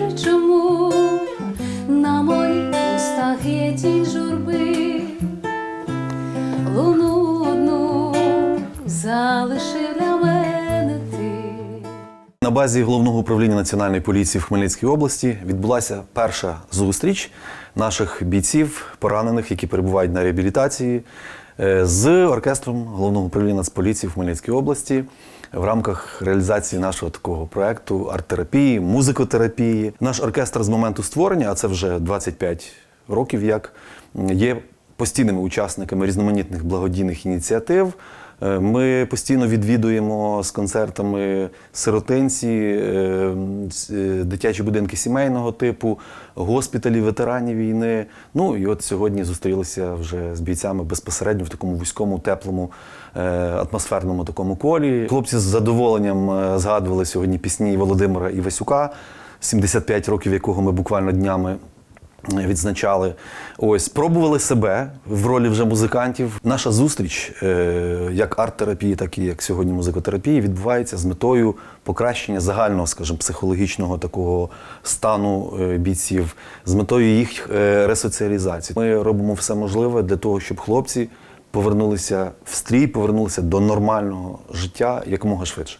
Боже, чому на моїх устах є тінь журби, луну одну залишив для мене ти. На базі головного управління національної поліції в Хмельницькій області відбулася перша зустріч наших бійців, поранених, які перебувають на реабілітації, з оркестром головного управління Нацполіції в Хмельницькій області в рамках реалізації нашого такого проекту арт-терапії, музикотерапії. Наш оркестр з моменту створення, а це вже 25 років, як є постійними учасниками різноманітних благодійних ініціатив. Е, Ми постійно відвідуємо з концертами сиротинці, е, е, дитячі будинки сімейного типу, госпіталі ветеранів війни. Ну і от сьогодні зустрілися вже з бійцями безпосередньо в такому вузькому, теплому, атмосферному такому колі. Хлопці з задоволенням згадували сьогодні пісні Володимира Івасюка, 75 років якого ми буквально днями відзначали. Ось пробували себе в ролі вже музикантів. Наша зустріч, е, як арт-терапії, так і як сьогодні музикотерапії, відбувається з метою покращення загального, скажімо, психологічного такого стану е, бійців, з метою їх е, ресоціалізації. Ми робимо все можливе для того, щоб хлопці повернулися в стрій, повернулися до нормального життя якомога швидше.